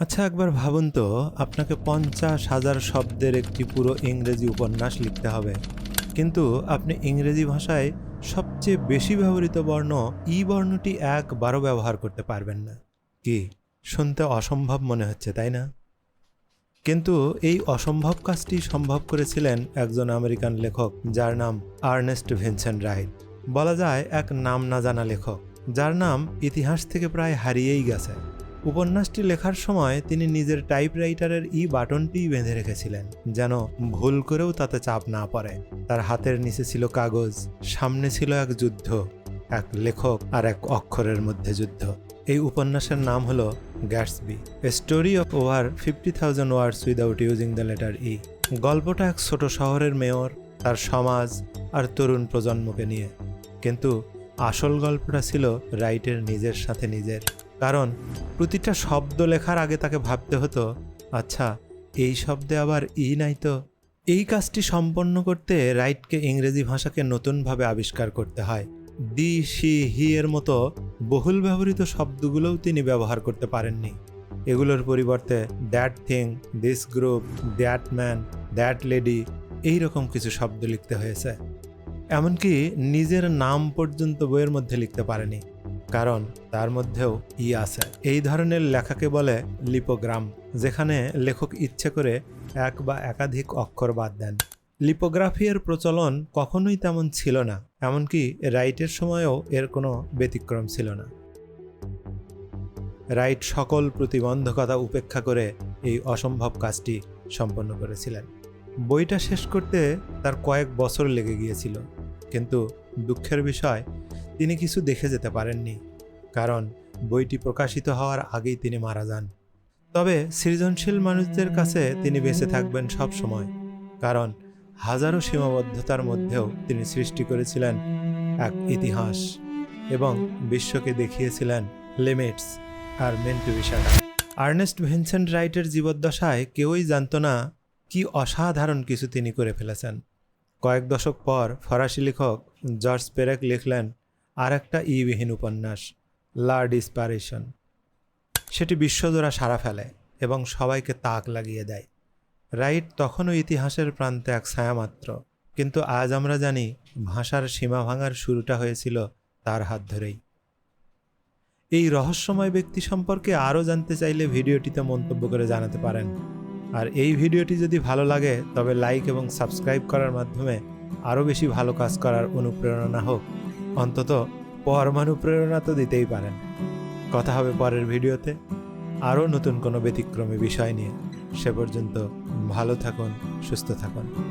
আচ্ছা একবার ভাবুন তো, আপনাকে পঞ্চাশ হাজার শব্দের একটি পুরো ইংরেজি উপন্যাস লিখতে হবে। কিন্তু আপনি ইংরেজি ভাষায় সবচেয়ে বেশি ব্যবহৃত বর্ণ, ই বর্ণটি একবারও ব্যবহার করতে পারবেন না। কি? শুনতে অসম্ভব মনে হচ্ছে, তাই না? কিন্তু এই অসম্ভব কাজটি সম্ভব করেছিলেন একজন আমেরিকান লেখক যার নাম আর্নেস্ট ভিনসেন্ট রাইট। বলা যায়, এক নাম না জানা লেখক, যার নাম ইতিহাস থেকে প্রায় হারিয়েই গেছে। উপন্যাসটি লেখার সময় তিনি নিজের টাইপরাইটারের ই বাটনটি বেঁধে রেখেছিলেন, যেন ভুল করেও তাতে চাপ না পড়ে। তার হাতের নিচে ছিল কাগজ, সামনে ছিল এক যুদ্ধ, এক লেখক আর এক অক্ষরের মধ্যে যুদ্ধ। এই উপন্যাসের নাম হলো Gatsby. A story of over fifty thousand words without using the letter E গল্পটা এক ছোট শহরের মেয়র, তার সমাজ আর তরুণ প্রজন্মকে নিয়ে। কিন্তু আসল গল্পটা ছিল রাইটের নিজের সাথে নিজের। কারণ প্রতিটা শব্দ লেখার আগে তাকে ভাবতে হতো আচ্ছা এই শব্দে আবার ই নাই তো? এই কাজটি সম্পন্ন করতে রাইটকে ইংরেজি ভাষাকে নতুনভাবে আবিষ্কার করতে হয়। দি সি হি এর মতো বহুল ব্যবহৃত শব্দগুলোও তিনি ব্যবহার করতে পারেননি। এগুলোর পরিবর্তে that thing this group that man that lady এই রকম কিছু শব্দ লিখতে হয়েছে। এমনকি নিজের নাম পর্যন্ত বইয়ের মধ্যে লিখতে পারেনি। কারণ তার মধ্যেও ই আছে। এই ধরনের লেখাকে বলে লিপোগ্রাম, যেখানে লেখক ইচ্ছে করে এক বা একাধিক অক্ষর বাদ দেন। লিপোগ্রাফি এর প্রচলন কখনোই তেমন ছিল না, এমনকি রাইটের সময়ও এর কোনো ব্যতিক্রম ছিল না। রাইট সকল প্রতিবন্ধকতা উপেক্ষা করে এই অসম্ভব কাজটি সম্পন্ন করেছিলেন। বইটা শেষ করতে তার কয়েক বছর লেগে গিয়েছিল, কিন্তু দুঃখের বিষয় তিনি কিছু দেখে যেতে পারেননি, কারণ বইটি প্রকাশিত হওয়ার আগেই তিনি মারা যান। তবে সৃজনশীল মানুষদের কাছে তিনি বেঁচে থাকবেন সব সময়, কারণ হাজারো সীমাবদ্ধতার মধ্যেও তিনি সৃষ্টি করেছিলেন এক ইতিহাস এবং বিশ্বকে দেখিয়েছিলেন লিমিটস আর মেন্টু বিষয় আর্নেস্ট ভিনসেন্ট রাইটের জীবদ্দশায় কেউই জানত না কি অসাধারণ কিছু তিনি করে ফেলেছেন। কয়েক দশক পর ফরাসি লেখক জর্জ পেরেক লিখলেন আর একটা ইবিহীন উপন্যাস, লা ডিসপারেশন। সেটি বিশ্বজোড়া সারা ফেলে এবং সবাইকে তাক লাগিয়ে দেয়। রাইট তখনও ইতিহাসের প্রান্তে এক ছায়ামাত্র, কিন্তু আজ আমরা জানি ভাষার সীমা ভাঙার শুরুটা হয়েছিল তার হাত ধরেই। এই রহস্যময় ব্যক্তি সম্পর্কে আরও জানতে চাইলে ভিডিওটিতে মন্তব্য করে জানাতে পারেন। আর এই ভিডিওটি যদি ভালো লাগে, তবে লাইক এবং সাবস্ক্রাইব করার মাধ্যমে আরও বেশি ভালো কাজ করার অনুপ্রেরণা হোক। অন্তত পরমাণু প্রেরণা তো দিতেই পারেন। কথা হবে পরের ভিডিওতে। আরও নতুন কোনো ব্যতিক্রমী বিষয় নিয়ে। সে পর্যন্ত ভালো থাকুন, সুস্থ থাকুন।